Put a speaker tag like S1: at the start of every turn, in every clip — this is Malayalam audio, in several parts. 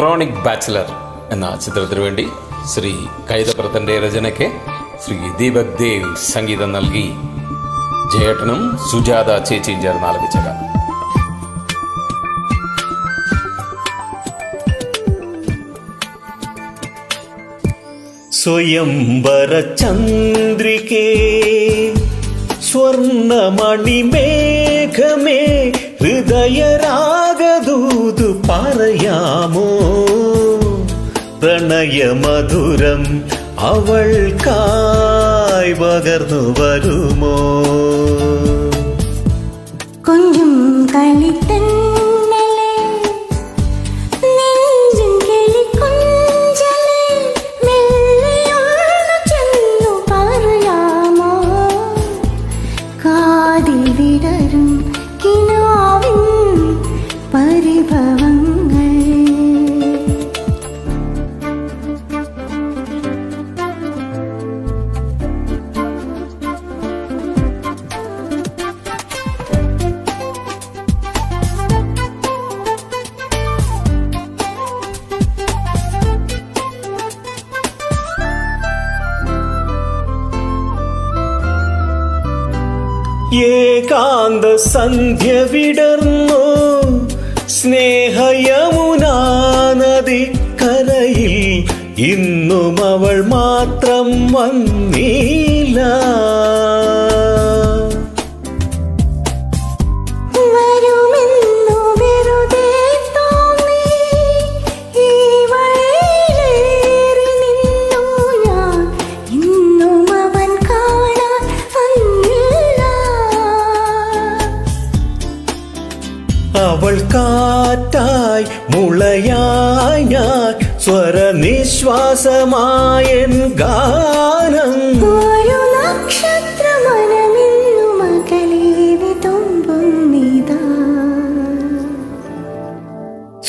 S1: ക്രോണിക് ബാച്ചിലർ എന്ന ചിത്രത്തിനു വേണ്ടി ശ്രീ കൈതപ്രത്തന്റെ രചനയ്ക്ക് ശ്രീ ദീപക് ദേവ് സംഗീതം നൽകി. ജയേട്ടനും സുജാത ചേച്ചിയും ചേർന്ന് ആലപിച്ച ഗാനം
S2: സ്വയംവര ചന്ദ്രികേ സ്വർണമണിമേഘമേ ഹൃദയരാഗദൂതു പറയാമോ? പ്രണയമധുരം കായ് പകർന്നു വരുമോ?
S3: കൊഞ്ചും കളിത്തന്നെ
S2: ഏകാന്ത സന്ധ്യ വിടർന്നു സ്നേഹയമുനാ കരയിൽ ഇന്നും അവൾ മാത്രം വന്നില്ല അവൾ കാറ്റായി മുളയായി ഞാൻ സ്വരനിശ്വാസമായൻ ഗാനം.
S3: ഒരു നക്ഷത്രമനമിന്നു മകളേവി തുമ്പുന്നിതാ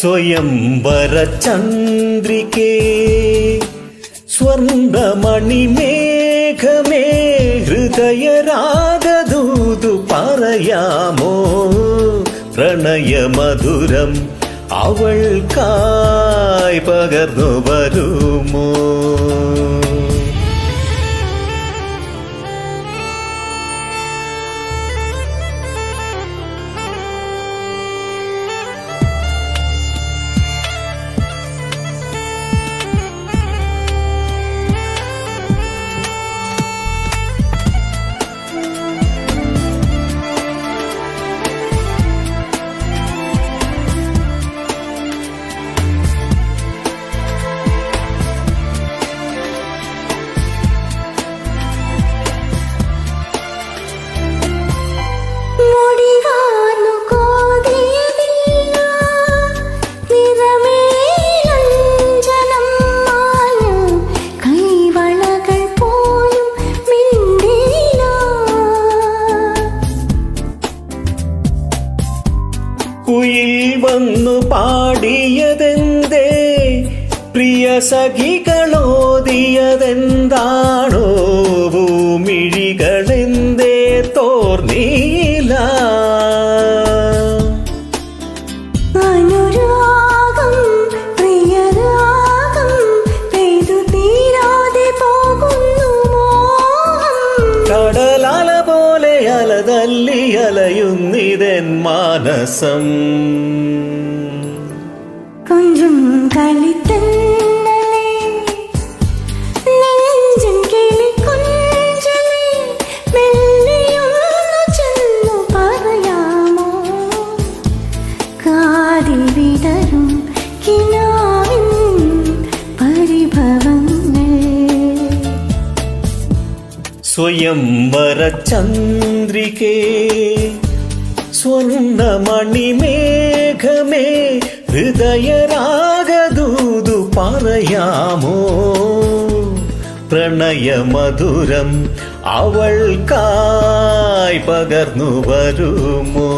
S2: സ്വയംവര ചന്ദ്രികേ സ്വർണമണിമേഘമേ ഹൃദയരാഗദൂതു പറയാമോ? പ്രണയമധുരം അവൾക്കായി പകർന്നു വരുമോ? കുയിൽ വന്നു പാടിയതെന്തേ? പ്രിയ സഖികളോതിയതെന്താണോ തലതല്ലി അലയുന്നിതൻ മാനസം.
S3: കൊഞ്ചും കളിത്തന്നലേ നെഞ്ചും
S2: സ്വയംവര ചന്ദ്രികേ സ്വർണമണിമേഘമേ ഹൃദയരാഗദൂതു പറയാമോ പ്രണയമധുരം അവൾക്കായി പകർന്നു വരുമോ